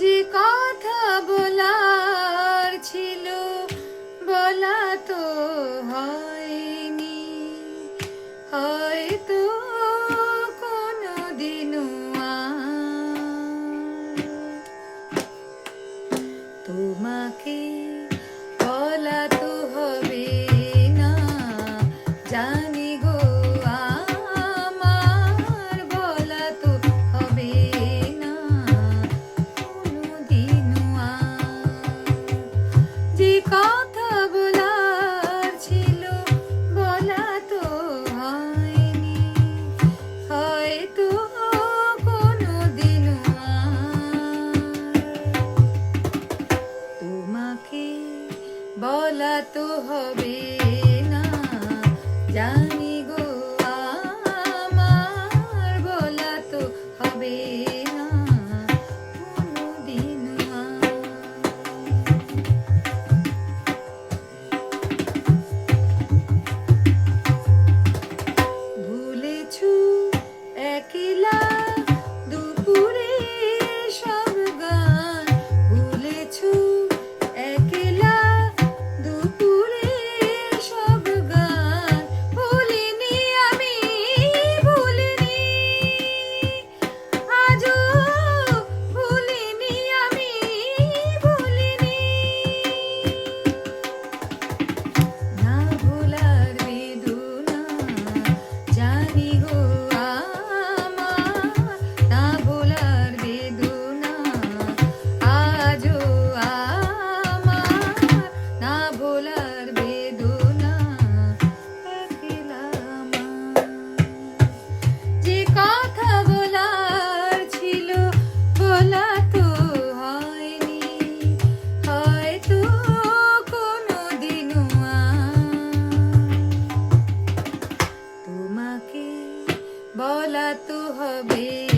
যে কথা বলার ছিল বলা তো হয়নি। হয়তো কোনো দিনও তোমাকে বলা তো কথা ছিল বলা তো হয়নি। হয়তো কোনো তোমাকে বলা তো হবে না জান बोला तू हबी